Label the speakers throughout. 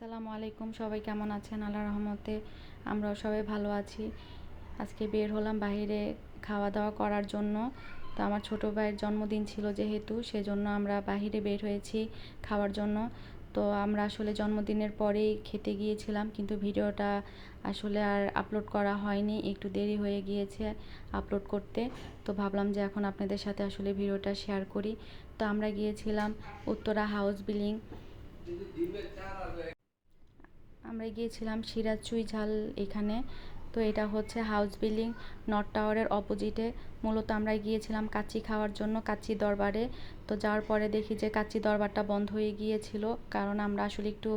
Speaker 1: আসসালামু আলাইকুম। সবাই কেমন আছেন? আল্লাহ রহমতে আমরাও সবাই ভালো আছি। আজকে বের হলাম বাইরে খাওয়া দাওয়া করার জন্য। তো আমার ছোটো ভাইয়ের জন্মদিন ছিল যেহেতু, সেজন্য আমরা বাহিরে বের হয়েছি খাওয়ার জন্য। তো আমরা আসলে জন্মদিনের পরেই খেতে গিয়েছিলাম, কিন্তু ভিডিওটা আসলে আর আপলোড করা হয়নি। একটু দেরি হয়ে গিয়েছে আপলোড করতে। তো ভাবলাম যে এখন আপনাদের সাথে আসলে ভিডিওটা শেয়ার করি। তো আমরা গিয়েছিলাম উত্তরা হাউস বিল্ডিং আমরা গিয়েছিলাম সিরাজ চুই ঝাল এখানে। তো এটা হচ্ছে হাউস বিল্ডিং নর্থ টাওয়ারের অপোজিটে মূলত আমরা গিয়েছিলাম কাচ্চি খাওয়ার জন্য, কাচ্চি দরবারে। তো যাওয়ার পরে দেখি যে কাচ্চি দরবারটা বন্ধ হয়ে গিয়েছিল, কারণ আমরা আসলে একটু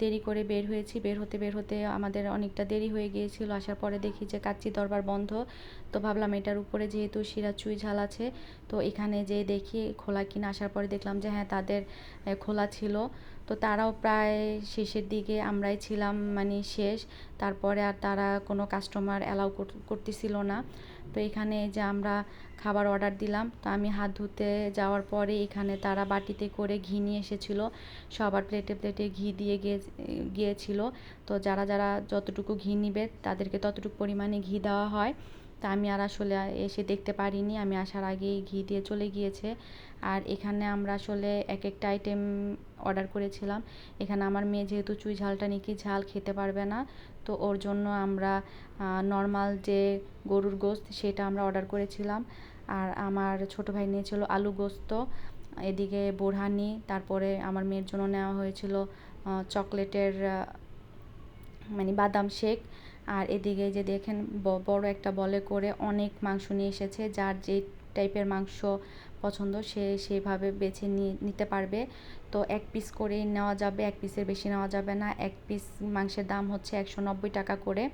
Speaker 1: দেরি করে বের হয়েছি। বের হতে বের হতে আমাদের অনেকটা দেরি হয়ে গিয়েছিল। আসার পরে দেখি যে কাচ্চি দরবার বন্ধ। তো ভাবলাম এটার উপরে যেহেতু শিরা চুই ঝাল আছে, তো এখানে যে দেখি খোলা কিনা। আসার পরে দেখলাম যে হ্যাঁ তাদের খোলা ছিল। তো তারাও প্রায় শেষের দিকে আমরাই ছিলাম মানে শেষ। তারপরে আর তারা কোনো কাস্টমার অ্যালাউ করতেছিল না। তো এখানে যে আমরা খাবার অর্ডার দিলাম, তো আমি হাত ধুতে যাওয়ার পরে এখানে তারা বাটিতে করে ঘি নিয়ে এসেছিল। সবার প্লেটে প্লেটে ঘি দিয়ে গিয়ে, গিয়েছিল। তো যারা যারা যতটুকু ঘি নিবে, তাদেরকে ততটুকু পরিমাণে ঘি দেওয়া হয়। তা আমি আর আসলে এসে দেখতে পারিনি। আমি আসার আগেই ঘি দিয়ে চলে গিয়েছে। আর এখানে আমরা আসলে এক একটা আইটেম অর্ডার করেছিলাম। এখানে আমার মেয়ে যেহেতু চুই ঝালটা নাকি ঝাল খেতে পারবে না, তো ওর জন্য আমরা নর্মাল যে গরুর গোস্ত সেটা আমরা অর্ডার করেছিলাম। আর আমার ছোট ভাই নিয়েছিল আলু গোস্ত, এদিকে বোরহানি, তারপরে আমার মেয়ের জন্য নেওয়া হয়েছিল চকলেটের মানে বাদাম শেক। আর এদিকে যে দেখেন বড় একটা বলে করে অনেক মাংস নিয়ে এসেছে, যার যে টাইপের মাংস পছন্দ, সে সেভাবে বেছে নিতে পারবে। তো এক পিস করে নেওয়া যাবে, এক পিসের বেশি নেওয়া যাবে না। এক পিস মাংসের দাম হচ্ছে একশো নব্বই টাকা করে।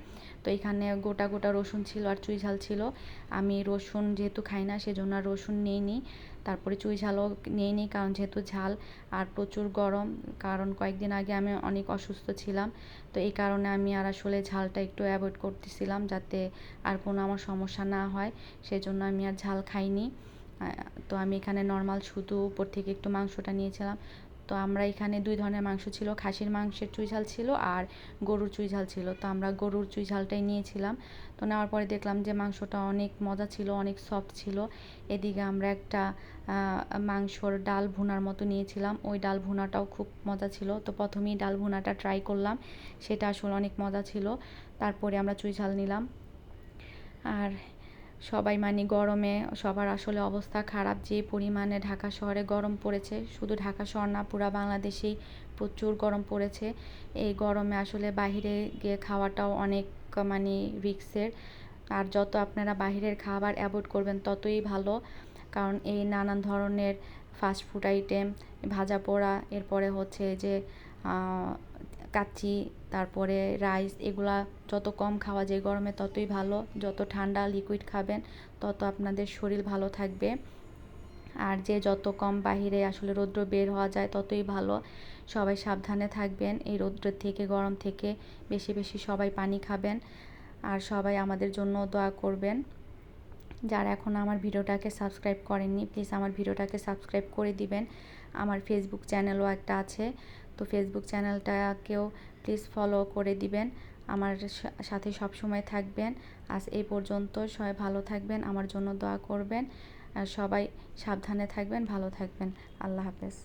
Speaker 1: তো এখানে গোটা গোটা রসুন ছিল আর চুই ঝাল ছিল। আমি রসুন যেহেতু খাই না, সেজন্য আর রসুন নিয়ে নিই তারপরে চুই ঝালও নিয়ে নিই কারণ যেহেতু ঝাল আর প্রচুর গরম, কারণ কয়েকদিন আগে আমি অনেক অসুস্থ ছিলাম। তো এই কারণে আমি আর আসলে ঝালটা একটু অ্যাভয়েড করতেছিলাম, যাতে আর কোনো আমার সমস্যা না হয়। সেজন্য আমি আর ঝাল খাইনি। তো আমি এখানে নর্মাল শুধু উপর থেকে একটু মাংসটা নিয়েছিলাম। তো আমরা এখানে দুই ধরনের মাংস ছিল, খাসির মাংসের চুই ঝাল ছিল আর গরুর চুই ঝাল ছিল। তো আমরা গরুর চুই ঝালটাই নিয়েছিলাম। তো নেওয়ার পরে দেখলাম যে মাংসটা অনেক মজা ছিল, অনেক সফট ছিল। এদিকে আমরা একটা মাংসর ডাল ভুনার মতো নিয়েছিলাম। ওই ডাল ভুনাটাও খুব মজা ছিল। তো প্রথমেই ডাল ভুনাটা ট্রাই করলাম। সেটা আসলে অনেক মজা ছিল। তারপরে আমরা চুই ঝাল নিলাম। আর সবাই মানে গরমে, সবার আসলে অবস্থা খারাপ, যে পরিমাণে ঢাকা শহরে গরম পড়েছে। শুধু ঢাকা শহর না, পুরা বাংলাদেশেই প্রচুর গরম পড়েছে। এই গরমে আসলে বাহিরে গিয়ে খাওয়াটাও অনেক মানে রিক্সের। আর যত আপনারা বাহিরের খাবার অ্যাভয়েড করবেন, ততই ভালো। কারণ এই নানান ধরনের ফাস্ট ফুড আইটেম ভাজা পোড়া, এরপরে হচ্ছে যে কাচ্চি, তারপরে রাইস, এগুলা যত কম খাওয়া যায় গরমে ততই ভালো। যত ঠান্ডা লিকুইড খাবেন, তত আপনাদের শরীর ভালো থাকবে। আর যে যত কম বাহিরে আসলে রৌদ্র বের হওয়া যায় ততই ভালো। সবাই সাবধানে থাকবেন, এই রৌদ্রের থেকে, গরম থেকে বেশি বেশি সবাই পানি খাবেন। আর সবাই আমাদের জন্য দোয়া করবেন। যারা এখন আমার ভিডিওটাকে সাবস্ক্রাইব করেননি প্লিজ আমার ভিডিওটাকে সাবস্ক্রাইব করে দিবেন। আমার ফেসবুক চ্যানেলও একটা আছে। তো ফেসবুক চ্যানেলটাকেও প্লিজ ফলো করে দিবেন। আমার সাথে সব সময় থাকবেন। আজ এই পর্যন্ত সবাই ভালো থাকবেন, আমার জন্য দোয়া করবেন। সবাই সাবধানে থাকবেন, ভালো থাকবেন। আল্লাহ হাফেজ।